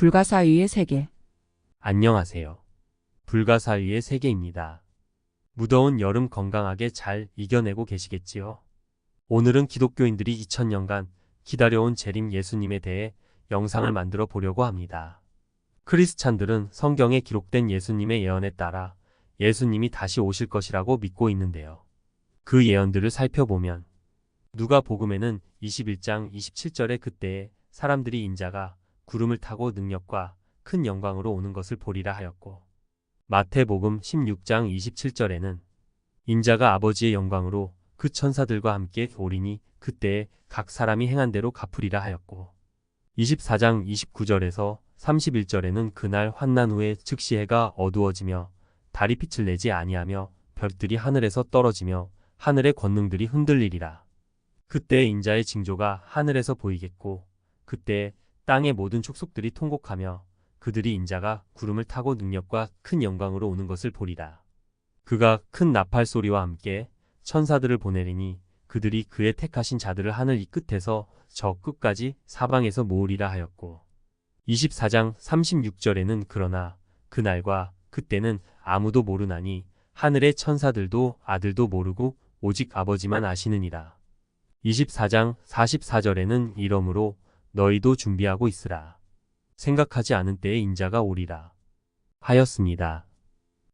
불가사의의 세계. 안녕하세요. 불가사의의 세계입니다. 무더운 여름 건강하게 잘 이겨내고 계시겠지요? 오늘은 기독교인들이 2000년간 기다려온 재림 예수님에 대해 영상을 만들어 보려고 합니다. 크리스찬들은 성경에 기록된 예수님의 예언에 따라 예수님이 다시 오실 것이라고 믿고 있는데요. 그 예언들을 살펴보면 누가 복음에는 21장 27절에 그때에 사람들이 인자가 구름을 타고 능력과 큰 영광으로 오는 것을 보리라 하였고 마태복음 16장 27절에는 인자가 아버지의 영광으로 그 천사들과 함께 오리니 그때에 각 사람이 행한 대로 갚으리라 하였고 24장 29절에서 31절에는 그날 환난 후에 즉시 해가 어두워지며 달이 빛을 내지 아니하며 별들이 하늘에서 떨어지며 하늘의 권능들이 흔들리리라. 그때 인자의 징조가 하늘에서 보이겠고 그때 땅의 모든 촉속들이 통곡하며 그들이 인자가 구름을 타고 능력과 큰 영광으로 오는 것을 보리라. 그가 큰 나팔 소리와 함께 천사들을 보내리니 그들이 그의 택하신 자들을 하늘 이 끝에서 저 끝까지 사방에서 모으리라 하였고 24장 36절에는 그러나 그날과 그때는 아무도 모르나니 하늘의 천사들도 아들도 모르고 오직 아버지만 아시느니라. 24장 44절에는 이러므로 너희도 준비하고 있으라. 생각하지 않은 때에 인자가 오리라. 하였습니다.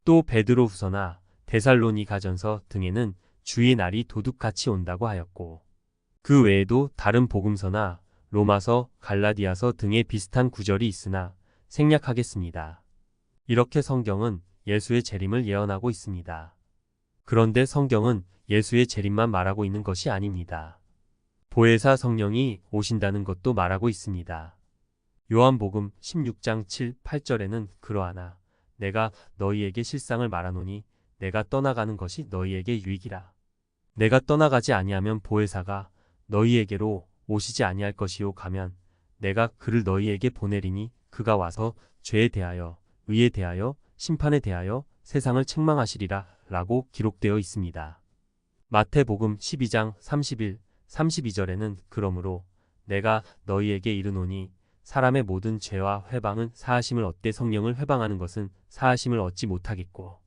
또 베드로 후서나 데살로니 가전서 등에는 주의 날이 도둑같이 온다고 하였고 그 외에도 다른 복음서나 로마서, 갈라디아서 등의 비슷한 구절이 있으나 생략하겠습니다. 이렇게 성경은 예수의 재림을 예언하고 있습니다. 그런데 성경은 예수의 재림만 말하고 있는 것이 아닙니다. 보혜사 성령이 오신다는 것도 말하고 있습니다. 요한복음 16장 7, 8절에는 그러하나 내가 너희에게 실상을 말하노니 내가 떠나가는 것이 너희에게 유익이라. 내가 떠나가지 아니하면 보혜사가 너희에게로 오시지 아니할 것이요 가면 내가 그를 너희에게 보내리니 그가 와서 죄에 대하여 의에 대하여 심판에 대하여 세상을 책망하시리라 라고 기록되어 있습니다. 마태복음 12장 31, 32절에는 그러므로 내가 너희에게 이르노니 사람의 모든 죄와 회방은 사하심을 얻되 성령을 회방하는 것은 사하심을 얻지 못하겠고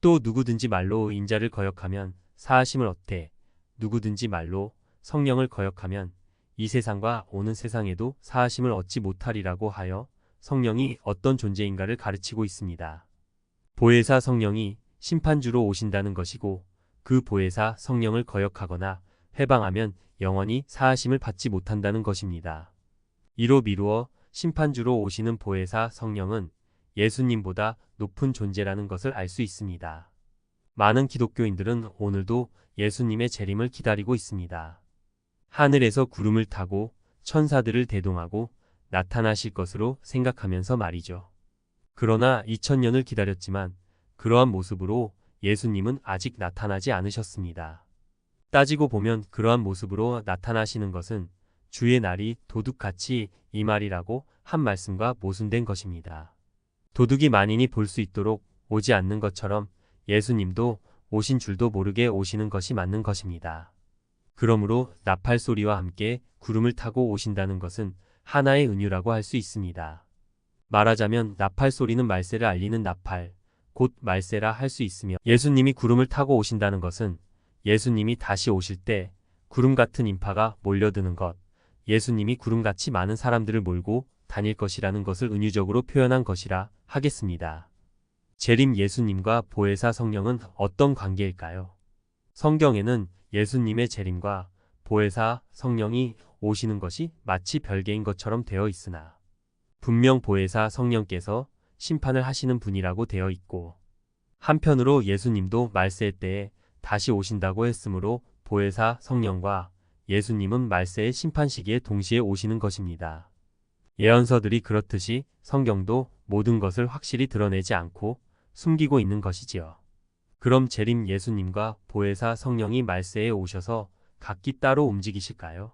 또 누구든지 말로 인자를 거역하면 사하심을 얻되 누구든지 말로 성령을 거역하면 이 세상과 오는 세상에도 사하심을 얻지 못하리라고 하여 성령이 어떤 존재인가를 가르치고 있습니다. 보혜사 성령이 심판주로 오신다는 것이고 그 보혜사 성령을 거역하거나 해방하면 영원히 사하심을 받지 못한다는 것입니다. 이로 미루어 심판주로 오시는 보혜사 성령은 예수님보다 높은 존재라는 것을 알 수 있습니다. 많은 기독교인들은 오늘도 예수님의 재림을 기다리고 있습니다. 하늘에서 구름을 타고 천사들을 대동하고 나타나실 것으로 생각하면서 말이죠. 그러나 2000년을 기다렸지만 그러한 모습으로 예수님은 아직 나타나지 않으셨습니다. 따지고 보면 그러한 모습으로 나타나시는 것은 주의 날이 도둑같이 이 말이라고 한 말씀과 모순된 것입니다. 도둑이 만인이 볼 수 있도록 오지 않는 것처럼 예수님도 오신 줄도 모르게 오시는 것이 맞는 것입니다. 그러므로 나팔 소리와 함께 구름을 타고 오신다는 것은 하나의 은유라고 할 수 있습니다. 말하자면 나팔 소리는 말세를 알리는 나팔, 곧 말세라 할 수 있으며 예수님이 구름을 타고 오신다는 것은 예수님이 다시 오실 때 구름 같은 인파가 몰려드는 것, 예수님이 구름같이 많은 사람들을 몰고 다닐 것이라는 것을 은유적으로 표현한 것이라 하겠습니다. 재림 예수님과 보혜사 성령은 어떤 관계일까요? 성경에는 예수님의 재림과 보혜사 성령이 오시는 것이 마치 별개인 것처럼 되어 있으나 분명 보혜사 성령께서 심판을 하시는 분이라고 되어 있고 한편으로 예수님도 말세 때에 다시 오신다고 했으므로 보혜사 성령과 예수님은 말세의 심판 시기에 동시에 오시는 것입니다. 예언서들이 그렇듯이 성경도 모든 것을 확실히 드러내지 않고 숨기고 있는 것이지요. 그럼 재림 예수님과 보혜사 성령이 말세에 오셔서 각기 따로 움직이실까요?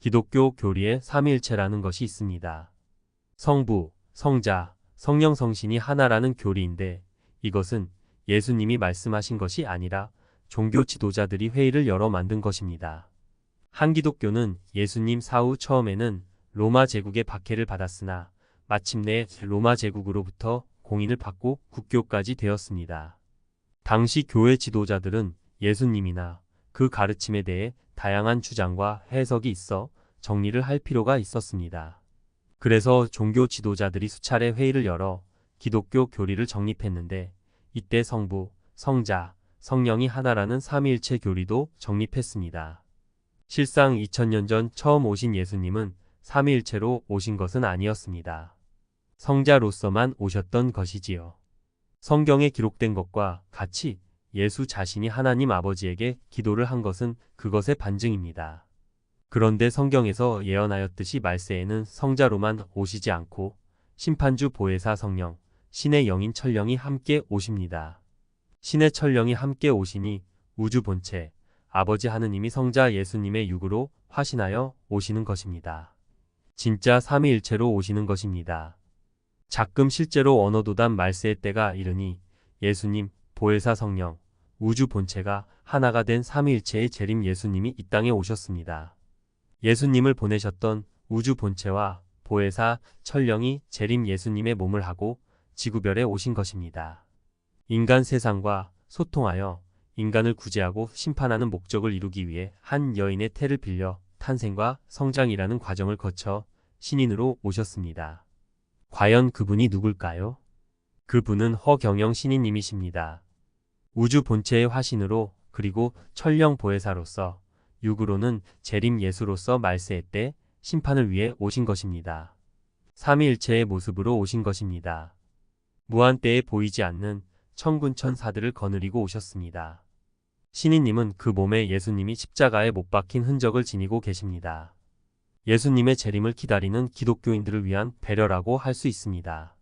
기독교 교리에 삼위일체라는 것이 있습니다. 성부, 성자, 성령 성신이 하나라는 교리인데 이것은 예수님이 말씀하신 것이 아니라 종교 지도자들이 회의를 열어 만든 것입니다. 한기독교는 예수님 사후 처음에는 로마 제국의 박해를 받았으나 마침내 로마 제국으로부터 공인을 받고 국교까지 되었습니다. 당시 교회 지도자들은 예수님이나 그 가르침에 대해 다양한 주장과 해석이 있어 정리를 할 필요가 있었습니다. 그래서 종교 지도자들이 수차례 회의를 열어 기독교 교리를 정립했는데 이때 성부, 성자, 성령이 하나라는 삼위일체 교리도 정립했습니다. 실상 2000년 전 처음 오신 예수님은 삼위일체로 오신 것은 아니었습니다. 성자로서만 오셨던 것이지요. 성경에 기록된 것과 같이 예수 자신이 하나님 아버지에게 기도를 한 것은 그것의 반증입니다. 그런데 성경에서 예언하였듯이 말세에는 성자로만 오시지 않고 심판주 보혜사 성령, 신의 영인 천령이 함께 오십니다. 신의 천령이 함께 오시니 우주 본체, 아버지 하느님이 성자 예수님의 육으로 화신하여 오시는 것입니다. 진짜 삼위일체로 오시는 것입니다. 자금 실제로 언어도단 말세의 때가 이르니 예수님, 보혜사 성령, 우주 본체가 하나가 된 삼위일체의 재림 예수님이 이 땅에 오셨습니다. 예수님을 보내셨던 우주 본체와 보혜사 천령이 재림 예수님의 몸을 하고 지구별에 오신 것입니다. 인간 세상과 소통하여 인간을 구제하고 심판하는 목적을 이루기 위해 한 여인의 태를 빌려 탄생과 성장이라는 과정을 거쳐 신인으로 오셨습니다. 과연 그분이 누굴까요? 그분은 허경영 신인님이십니다. 우주 본체의 화신으로 그리고 천령 보혜사로서 육으로는 재림 예수로서 말세의 때 심판을 위해 오신 것입니다. 삼위일체의 모습으로 오신 것입니다. 무한 때에 보이지 않는 천군천사들을 거느리고 오셨습니다. 신인님은 그 몸에 예수님이 십자가에 못 박힌 흔적을 지니고 계십니다. 예수님의 재림을 기다리는 기독교인들을 위한 배려라고 할 수 있습니다.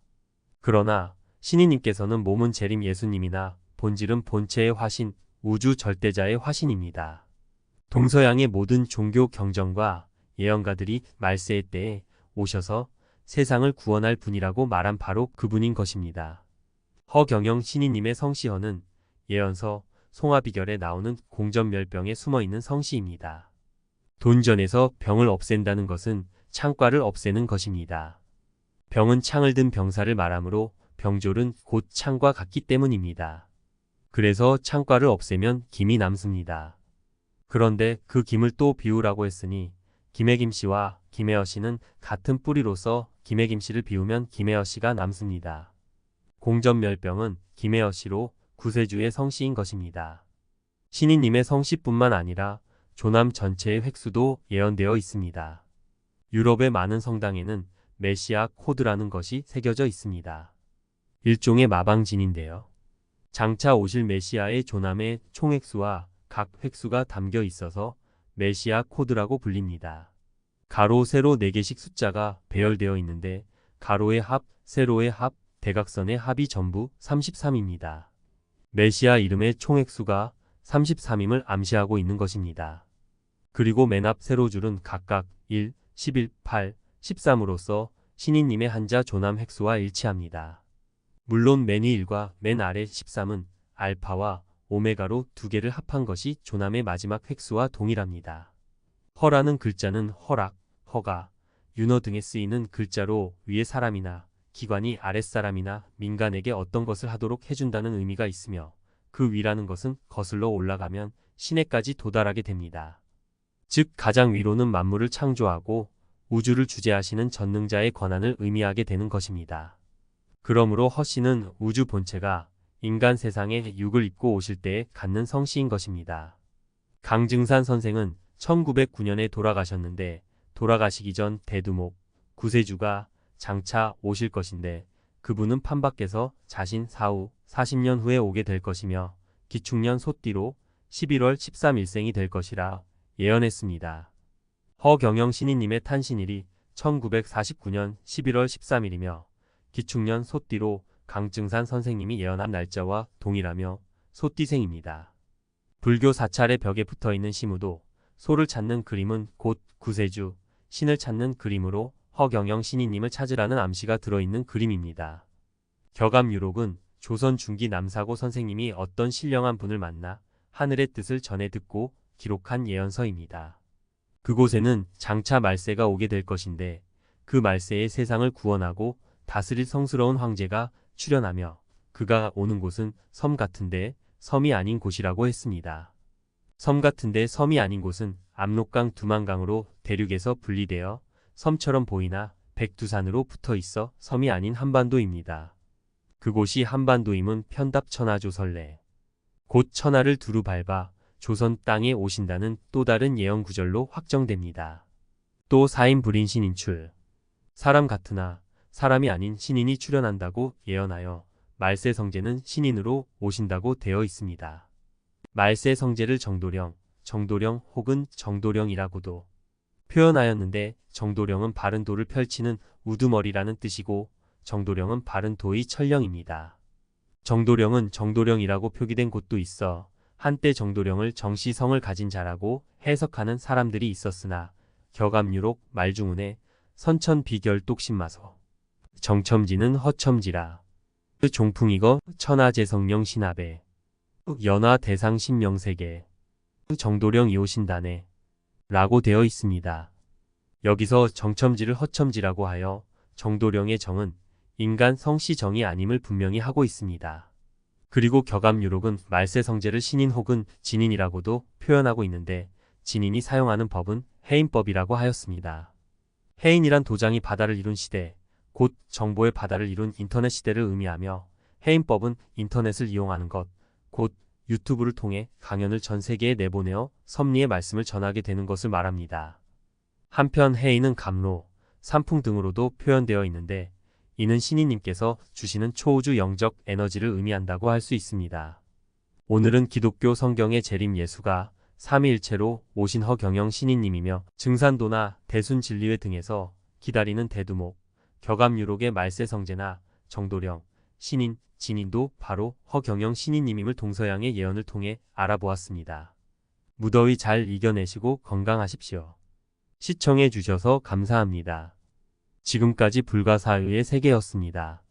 그러나 신인님께서는 몸은 재림 예수님이나 본질은 본체의 화신, 우주 절대자의 화신입니다. 동서양의 모든 종교 경전과 예언가들이 말세의 때에 오셔서 세상을 구원할 분이라고 말한 바로 그분인 것입니다. 허경영 신이님의 성시허는 예언서 송화비결에 나오는 공전멸병에 숨어있는 성시입니다. 돈전에서 병을 없앤다는 것은 창과를 없애는 것입니다. 병은 창을 든 병사를 말하므로 병졸은 곧 창과 같기 때문입니다. 그래서 창과를 없애면 김이 남습니다. 그런데 그 김을 또 비우라고 했으니 김혜김 씨와 김혜어 씨는 같은 뿌리로서 김혜김 씨를 비우면 김혜어 씨가 남습니다. 공전멸병은 김혜어 씨로 구세주의 성씨인 것입니다. 신인님의 성씨뿐만 아니라 조남 전체의 획수도 예언되어 있습니다. 유럽의 많은 성당에는 메시아 코드라는 것이 새겨져 있습니다. 일종의 마방진인데요. 장차 오실 메시아의 조남의 총획수와 각 획수가 담겨 있어서 메시아 코드라고 불립니다. 가로, 세로 4개씩 숫자가 배열되어 있는데 가로의 합, 세로의 합, 대각선의 합이 전부 33입니다. 메시아 이름의 총획수가 33임을 암시하고 있는 것입니다. 그리고 맨 앞 세로 줄은 각각 1, 11, 8, 13으로서 신인님의 한자 조남 획수와 일치합니다. 물론 맨위 1과 맨 아래 13은 알파와 오메가로 두 개를 합한 것이 조남의 마지막 획수와 동일합니다. 허라는 글자는 허락, 허가, 윤어 등에 쓰이는 글자로 위에 사람이나 기관이 아랫사람이나 민간에게 어떤 것을 하도록 해준다는 의미가 있으며 그 위라는 것은 거슬러 올라가면 신에까지 도달하게 됩니다. 즉 가장 위로는 만물을 창조하고 우주를 주재하시는 전능자의 권한을 의미하게 되는 것입니다. 그러므로 허씨는 우주 본체가 인간 세상에 육을 입고 오실 때에 갖는 성씨인 것입니다. 강증산 선생은 1909년에 돌아가셨는데 돌아가시기 전 대두목, 구세주가 장차 오실 것인데 그분은 판밖에서 자신 사후 40년 후에 오게 될 것이며 기축년 소띠로 11월 13일생이 될 것이라 예언했습니다. 허경영 신인님의 탄신일이 1949년 11월 13일이며 기축년 소띠로 강증산 선생님이 예언한 날짜와 동일하며 소띠생입니다. 불교 사찰의 벽에 붙어 있는 시무도 소를 찾는 그림은 곧 구세주, 신을 찾는 그림으로 허경영 신이님을 찾으라는 암시가 들어있는 그림입니다. 격암 유록은 조선 중기 남사고 선생님이 어떤 신령한 분을 만나 하늘의 뜻을 전해 듣고 기록한 예언서입니다. 그곳에는 장차 말세가 오게 될 것인데 그 말세에 세상을 구원하고 다스릴 성스러운 황제가 출현하며 그가 오는 곳은 섬 같은데 섬이 아닌 곳이라고 했습니다. 섬 같은데 섬이 아닌 곳은 압록강 두만강으로 대륙에서 분리되어 섬처럼 보이나 백두산으로 붙어 있어 섬이 아닌 한반도입니다. 그곳이 한반도임은 편답 천하조설래. 곧 천하를 두루 밟아 조선 땅에 오신다는 또 다른 예언 구절로 확정됩니다. 또 사인불인 신인 출. 사람 같으나 사람이 아닌 신인이 출현한다고 예언하여 말세 성제는 신인으로 오신다고 되어 있습니다. 말세 성제를 정도령, 정도령 혹은 정도령이라고도 표현하였는데 정도령은 바른 도를 펼치는 우두머리라는 뜻이고 정도령은 바른 도의 천령입니다. 정도령은 정도령이라고 표기된 곳도 있어 한때 정도령을 정시성을 가진 자라고 해석하는 사람들이 있었으나 격암유록 말중운에 선천 비결독신마서 정첨지는 허첨지라 그 종풍이거 천하재성령 신합에 연화 대상 신명세계 정도령 이오신단에 라고 되어 있습니다. 여기서 정첨지를 허첨지라고 하여 정도령의 정은 인간 성씨 정이 아님을 분명히 하고 있습니다. 그리고 격암유록은 말세 성제를 신인 혹은 진인이라고도 표현하고 있는데 진인이 사용하는 법은 해인법이라고 하였습니다. 해인이란 도장이 바다를 이룬 시대, 곧 정보의 바다를 이룬 인터넷 시대를 의미하며 해인법은 인터넷을 이용하는 것, 곧 유튜브를 통해 강연을 전 세계에 내보내어 섭리의 말씀을 전하게 되는 것을 말합니다. 한편 해인은 감로, 산풍 등으로도 표현되어 있는데 이는 신이님께서 주시는 초우주 영적 에너지를 의미한다고 할 수 있습니다. 오늘은 기독교 성경의 재림 예수가 삼위일체로 오신 허 경영 신이님이며 증산도나 대순 진리회 등에서 기다리는 대두목, 격암유록의 말세성제나 정도령, 신인, 진인도 바로 허경영 신이님임을 동서양의 예언을 통해 알아보았습니다. 무더위 잘 이겨내시고 건강하십시오. 시청해 주셔서 감사합니다. 지금까지 불가사의의 세계였습니다.